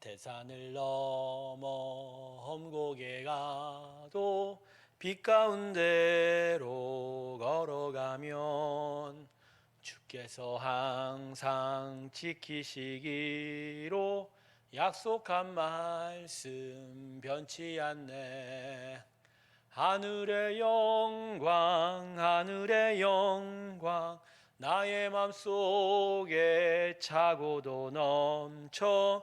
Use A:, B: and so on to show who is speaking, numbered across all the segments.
A: 대산을 넘어 험곡에 가도 빛 가운데로 걸어가면 주께서 항상 지키시기로 약속한 말씀 변치 않네. 하늘의 영광 하늘의 영광 나의 맘속에 차고도 넘쳐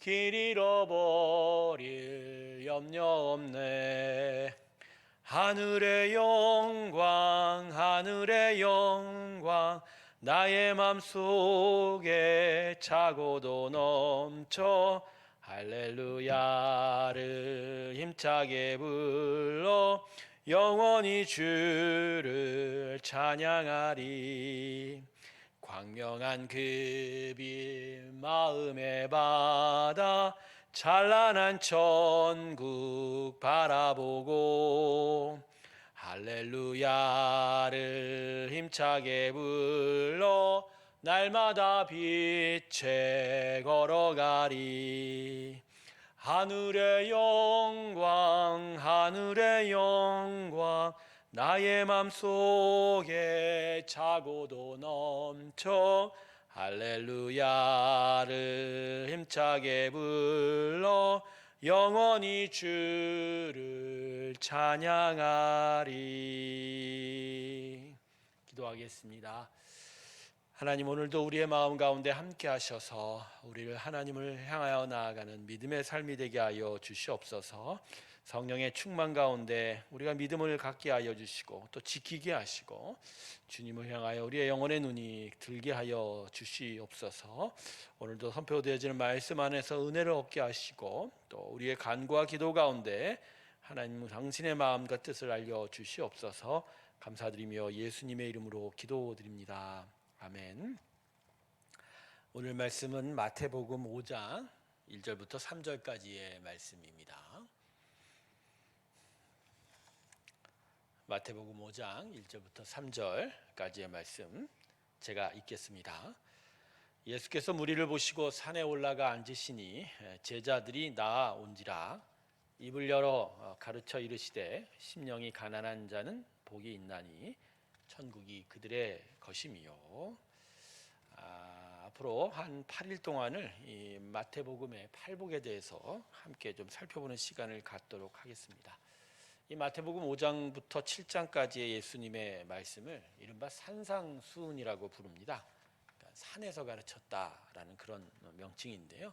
A: 길 잃어버릴 염려 없네. 하늘의 영광 하늘의 영광 나의 맘속에 차고도 넘쳐 할렐루야를 힘차게 불러 영원히 주를 찬양하리 광명한 그 빛 마음에 받아 찬란한 천국 바라보고 할렐루야를 힘차게 불러 날마다 빛에 걸어가리. 하늘의 영광 하늘의 영광 나의 맘속에 차고도 넘쳐 할렐루야를 힘차게 불러 영원히 주를 찬양하리 기도하겠습니다. 하나님 오늘도 우리의 마음 가운데 함께 하셔서 우리를 하나님을 향하여 나아가는 믿음의 삶이 되게 하여 주시옵소서. 성령의 충만 가운데 우리가 믿음을 갖게 하여 주시고 또 지키게 하시고 주님을 향하여 우리의 영혼의 눈이 들게 하여 주시옵소서. 오늘도 선포되어지는 말씀 안에서 은혜를 얻게 하시고 또 우리의 간구와 기도 가운데 하나님 당신의 마음과 뜻을 알려 주시옵소서. 감사드리며 예수님의 이름으로 기도드립니다. 아멘. 오늘 말씀은 마태복음 5장 1절부터 3절까지의 말씀입니다. 마태복음 5장 1절부터 3절까지의 말씀 제가 읽겠습니다. 예수께서 무리를 보시고 산에 올라가 앉으시니 제자들이 나아온지라 입을 열어 가르쳐 이르시되 심령이 가난한 자는 복이 있나니 천국이 그들의 것이미요. 아, 앞으로 한 8일 동안을 이 마태복음의 팔복에 대해서 함께 좀 살펴보는 시간을 갖도록 하겠습니다. 이 마태복음 5장부터 7장까지의 예수님의 말씀을 이른바 산상수훈이라고 부릅니다. 그러니까 산에서 가르쳤다라는 그런 명칭인데요.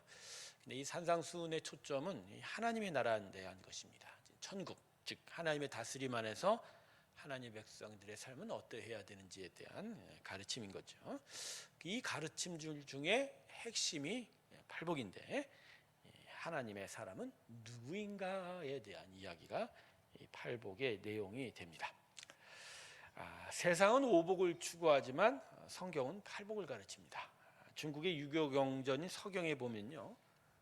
A: 근데 이 산상수훈의 초점은 하나님의 나라에 대한 것입니다. 천국, 즉 하나님의 다스림 안에서 하나님 백성들의 삶은 어떠해야 되는지에 대한 가르침인 거죠. 이 가르침 중에 핵심이 팔복인데 하나님의 사람은 누구인가에 대한 이야기가 이 팔복의 내용이 됩니다. 아, 세상은 오복을 추구하지만 성경은 팔복을 가르칩니다. 중국의 유교 경전인 서경에 보면요.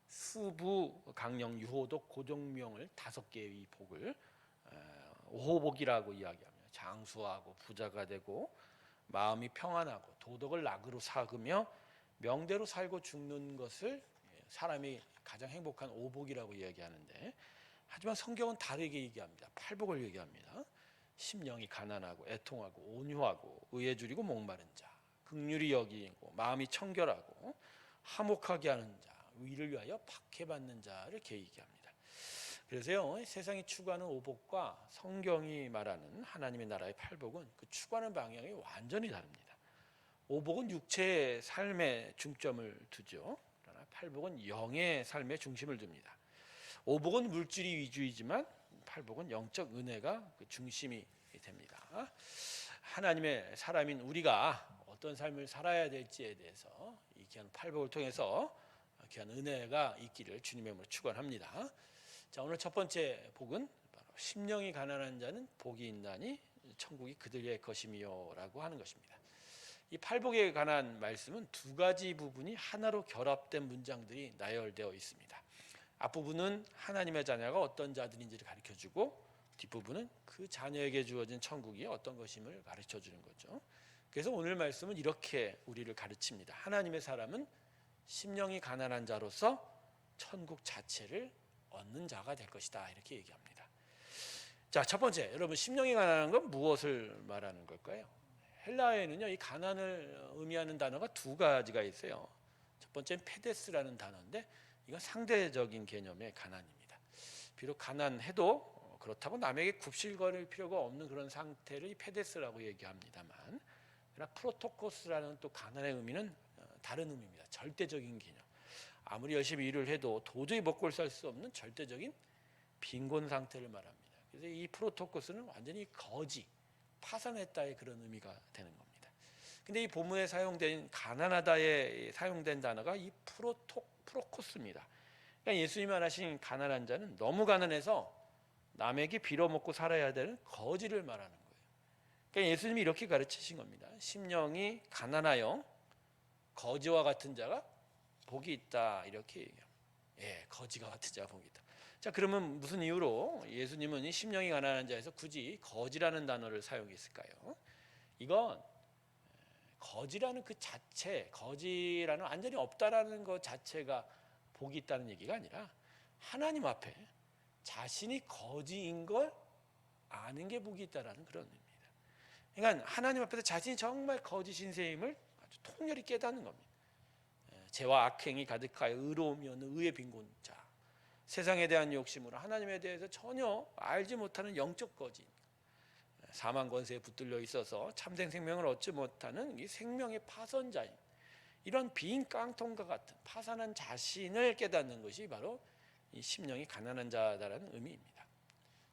A: 수부, 강령, 유호독, 고종명을 다섯 개의 복을 오호복이라고 이야기합니다. 장수하고 부자가 되고 마음이 평안하고 도덕을 낙으로 사으며 명대로 살고 죽는 것을 사람이 가장 행복한 오복이라고 이야기하는데 하지만 성경은 다르게 얘기합니다. 팔복을 얘기합니다. 심령이 가난하고 애통하고 온유하고 의에 줄이고 목마른 자, 극률이 여기고 마음이 청결하고 화목하게 하는 자, 위를 위하여 박해받는 자를 이렇게 얘기합니다. 그래서요 세상이 추구하는 오복과 성경이 말하는 하나님의 나라의 팔복은 그 추구하는 방향이 완전히 다릅니다. 오복은 육체의 삶에 중점을 두죠. 그러나 팔복은 영의 삶에 중심을 둡니다. 오복은 물질이 위주이지만 팔복은 영적 은혜가 그 중심이 됩니다. 하나님의 사람인 우리가 어떤 삶을 살아야 될지에 대해서 이 귀한 팔복을 통해서 귀한 은혜가 있기를 주님의 이름으로 축원합니다. 자 오늘 첫 번째 복은 바로 심령이 가난한 자는 복이 있나니 천국이 그들의 것이미요라고 하는 것입니다. 이 팔복에 관한 말씀은 두 가지 부분이 하나로 결합된 문장들이 나열되어 있습니다. 앞부분은 하나님의 자녀가 어떤 자들인지를 가르쳐 주고 뒷부분은 그 자녀에게 주어진 천국이 어떤 것임을 가르쳐 주는 거죠. 그래서 오늘 말씀은 이렇게 우리를 가르칩니다. 하나님의 사람은 심령이 가난한 자로서 천국 자체를 얻는 자가 될 것이다. 이렇게 얘기합니다. 자, 첫 번째, 여러분 심령이 가난한 건 무엇을 말하는 걸까요? 헬라어에는요, 이 가난을 의미하는 단어가 두 가지가 있어요. 첫 번째는 페데스라는 단어인데 이건 상대적인 개념의 가난입니다. 비록 가난해도 그렇다고 남에게 굽실거릴 필요가 없는 그런 상태를 이 페데스라고 얘기합니다만 그러나 프로토코스라는 또 가난의 의미는 어, 다른 의미입니다. 절대적인 개념. 아무리 열심히 일을 해도 도저히 먹고 살 수 없는 절대적인 빈곤 상태를 말합니다. 그래서 이 프로토코스는 완전히 거지, 파산했다의 그런 의미가 되는 겁니다. 근데 이 본문에 사용된 가난하다에 사용된 단어가 이 프로토 프로코스입니다. 그러니까 예수님이 말하신 가난한 자는 너무 가난해서 남에게 빌어먹고 살아야 되는 거지를 말하는 거예요. 그러니까 예수님이 이렇게 가르치신 겁니다. 심령이 가난하여 거지와 같은 자가 복이 있다 이렇게 얘기합니다. 예, 거지가 같은 자가 복이 있다. 자, 그러면 무슨 이유로 예수님은 이 심령이 가난한 자에서 굳이 거지라는 단어를 사용했을까요? 이건 거지라는 그 자체, 거지라는 완전히 없다라는 것 자체가 복이 있다는 얘기가 아니라 하나님 앞에 자신이 거지인 걸 아는 게 복이 있다라는 그런 의미입니다. 그러니까 하나님 앞에서 자신이 정말 거짓 신세임을 아주 통렬히 깨닫는 겁니다. 예, 죄와 악행이 가득하여 의로움이 의의 빈곤자, 세상에 대한 욕심으로 하나님에 대해서 전혀 알지 못하는 영적 거짓, 사망 권세에 붙들려 있어서 참된 생명을 얻지 못하는 이 생명의 파선자인 이런 빈 깡통과 같은 파산한 자신을 깨닫는 것이 바로 이 심령이 가난한 자다라는 의미입니다.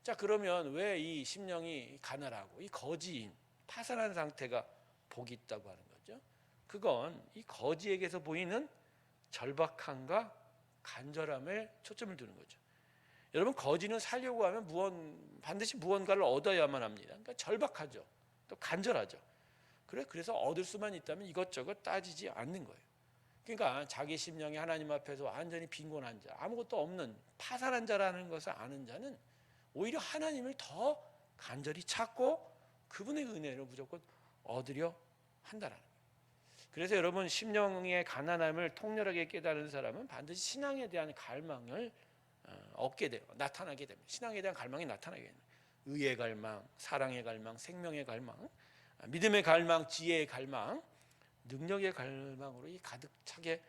A: 자 그러면 왜 이 심령이 가난하고 이 거지인 파산한 상태가 복이 있다고 하는 거죠? 그건 이 거지에게서 보이는 절박함과 간절함을 초점을 두는 거죠. 여러분 거지는 살려고 하면 무언 반드시 무언가를 얻어야만 합니다. 그러니까 절박하죠. 또 간절하죠. 그래 그래서 얻을 수만 있다면 이것저것 따지지 않는 거예요. 그러니까 자기 심령이 하나님 앞에서 완전히 빈곤한 자, 아무것도 없는 파산한 자라는 것을 아는 자는 오히려 하나님을 더 간절히 찾고 그분의 은혜를 무조건 얻으려 한다라는. 그래서 여러분 심령의 가난함을 통렬하게 깨달은 사람은 반드시 신앙에 대한 갈망을 어, 얻게 돼요. 나타나게 됩니다. 신앙에 대한 갈망이 나타나게 됩니다. 의의 갈망, 사랑의 갈망, 생명의 갈망, 믿음의 갈망, 지혜의 갈망, 능력의 갈망으로 이 가득 차게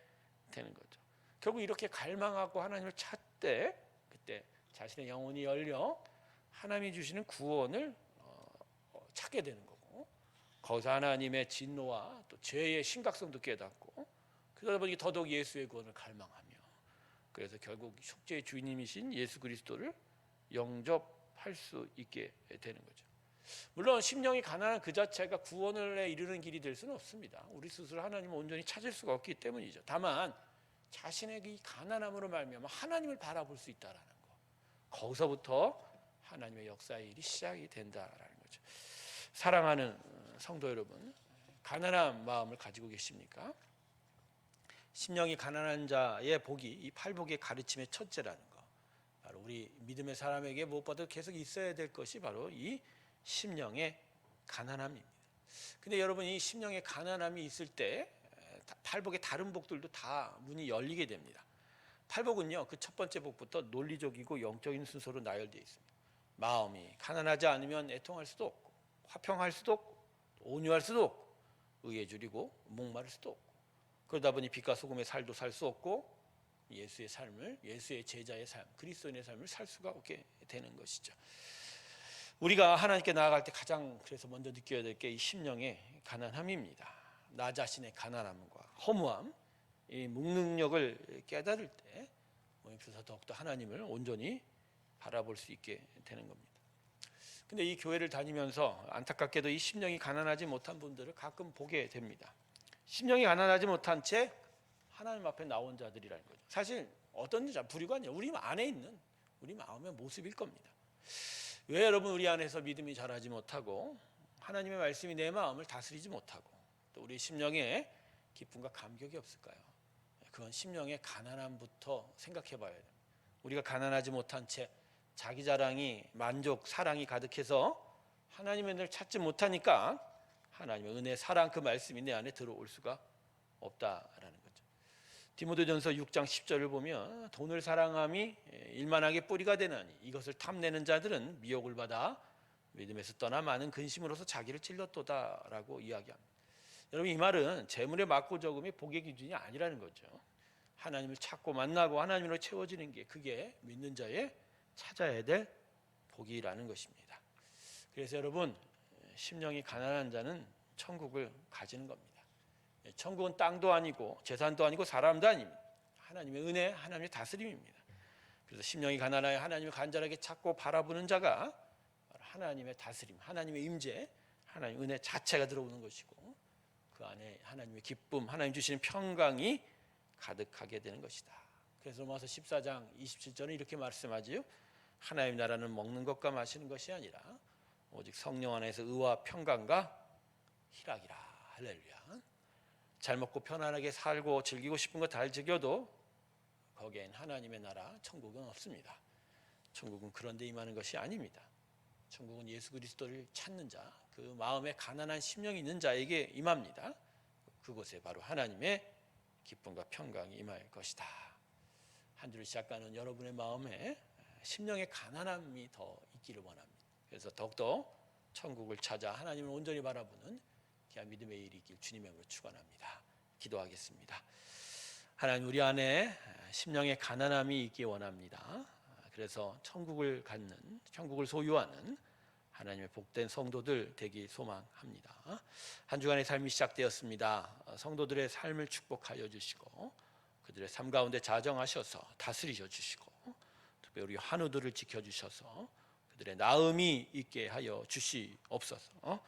A: 되는 거죠. 결국 이렇게 갈망하고 하나님을 찾되 그때 자신의 영혼이 열려 하나님이 주시는 구원을 어, 찾게 되는 거고 거기서 하나님의 진노와 또 죄의 심각성도 깨닫고 그러다 보니 더더욱 예수의 구원을 갈망하며 그래서 결국 속죄의 주인님이신 예수 그리스도를 영접할 수 있게 되는 거죠. 물론 심령이 가난한 그 자체가 구원을 이르는 길이 될 수는 없습니다. 우리 스스로 하나님을 온전히 찾을 수가 없기 때문이죠. 다만 자신의 이 가난함으로 말미암아 하나님을 바라볼 수 있다라는 거. 거기서부터 하나님의 역사의 일이 시작이 된다라는 거죠. 사랑하는 성도 여러분, 가난한 마음을 가지고 계십니까? 심령이 가난한 자의 복이 이 팔복의 가르침의 첫째라는 거. 바로 우리 믿음의 사람에게 무엇보다 계속 있어야 될 것이 바로 이 심령의 가난함입니다. 근데 여러분 이 심령의 가난함이 있을 때 팔복의 다른 복들도 다 문이 열리게 됩니다. 팔복은요 그 첫 번째 복부터 논리적이고 영적인 순서로 나열되어 있습니다. 마음이 가난하지 않으면 애통할 수도 없고 화평할 수도 없고 온유할 수도 없고 의에 줄이고 목마를 수도 없고 그러다 보니 빛과 소금의 살도 살 수 없고 예수의 삶을 예수의 제자의 삶 그리스도인의 삶을 살 수가 없게 되는 것이죠. 우리가 하나님께 나아갈 때 가장 그래서 먼저 느껴야 될 게 이 심령의 가난함입니다. 나 자신의 가난함과 허무함, 이 무능력을 깨달을 때 모임에서 더욱더 하나님을 온전히 바라볼 수 있게 되는 겁니다. 근데 이 교회를 다니면서 안타깝게도 이 심령이 가난하지 못한 분들을 가끔 보게 됩니다. 심령이 가난하지 못한 채 하나님 앞에 나온 자들이라는 거죠. 사실 어떤 자 불이가 아니라 우리 안에 있는 우리 마음의 모습일 겁니다. 왜 여러분 우리 안에서 믿음이 자라지 못하고 하나님의 말씀이 내 마음을 다스리지 못하고 또 우리 심령에 기쁨과 감격이 없을까요? 그건 심령의 가난함부터 생각해 봐야 돼요. 우리가 가난하지 못한 채 자기 자랑이 만족, 사랑이 가득해서 하나님의 늘 찾지 못하니까 하나님의 은혜, 사랑 그 말씀이 내 안에 들어올 수가 없다라는 거죠. 디모데전서 6장 10절을 보면 돈을 사랑함이 일만하게 뿌리가 되나니 이것을 탐내는 자들은 미혹을 받아 믿음에서 떠나 많은 근심으로서 자기를 찔렀도다라고 이야기합니다. 여러분 이 말은 재물의 많고 적음이 복의 기준이 아니라는 거죠. 하나님을 찾고 만나고 하나님으로 채워지는 게 그게 믿는 자의 찾아야 될 복이라는 것입니다. 그래서 여러분 심령이 가난한 자는 천국을 가지는 겁니다. 천국은 땅도 아니고 재산도 아니고 사람도 아닙니다. 하나님의 은혜, 하나님의 다스림입니다. 그래서 심령이 가난하여 하나님을 간절하게 찾고 바라보는 자가 하나님의 다스림, 하나님의 임재, 하나님의 은혜 자체가 들어오는 것이고 그 안에 하나님의 기쁨, 하나님 주시는 평강이 가득하게 되는 것이다. 그래서 로마서 14장 27절은 이렇게 말씀하지요. 하나님 나라는 먹는 것과 마시는 것이 아니라 오직 성령 안에서 의와 평강과 희락이라. 할렐루야. 잘 먹고 편안하게 살고 즐기고 싶은 거다 즐겨도 거기엔 하나님의 나라 천국은 없습니다. 천국은 그런 데 임하는 것이 아닙니다. 천국은 예수 그리스도를 찾는 자, 그 마음에 가난한 심령이 있는 자에게 임합니다. 그곳에 바로 하나님의 기쁨과 평강이 임할 것이다. 한 주를 시작하는 여러분의 마음에 심령의 가난함이 더 있기를 원합니다. 그래서 더욱더 천국을 찾아 하나님을 온전히 바라보는 귀한 믿음의 일이 있길 주님의 이름으로 축원합니다. 기도하겠습니다. 하나님 우리 안에 심령의 가난함이 있기 원합니다. 그래서 천국을 갖는 천국을 소유하는 하나님의 복된 성도들 되기 소망합니다. 한 주간의 삶이 시작되었습니다. 성도들의 삶을 축복하여 주시고 그들의 삶 가운데 자정하셔서 다스리셔 주시고 특별히 우리 한우들을 지켜 주셔서 그들의 나음이 있게 하여 주시옵소서. 어,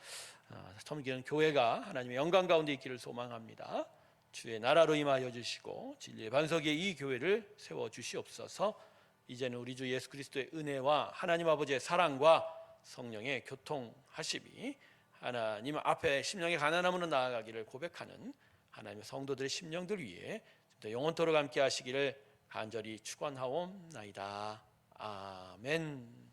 A: 섬기는 교회가 하나님의 영광 가운데 있기를 소망합니다. 주의 나라로 임하여 주시고 진리의 반석에 이 교회를 세워 주시옵소서. 이제는 우리 주 예수 그리스도의 은혜와 하나님 아버지의 사랑과 성령의 교통하심이 하나님 앞에 심령의 가난함으로 나아가기를 고백하는 하나님의 성도들의 심령들 위해 영원토록 함께 하시기를 간절히 축원하옵나이다. 아멘.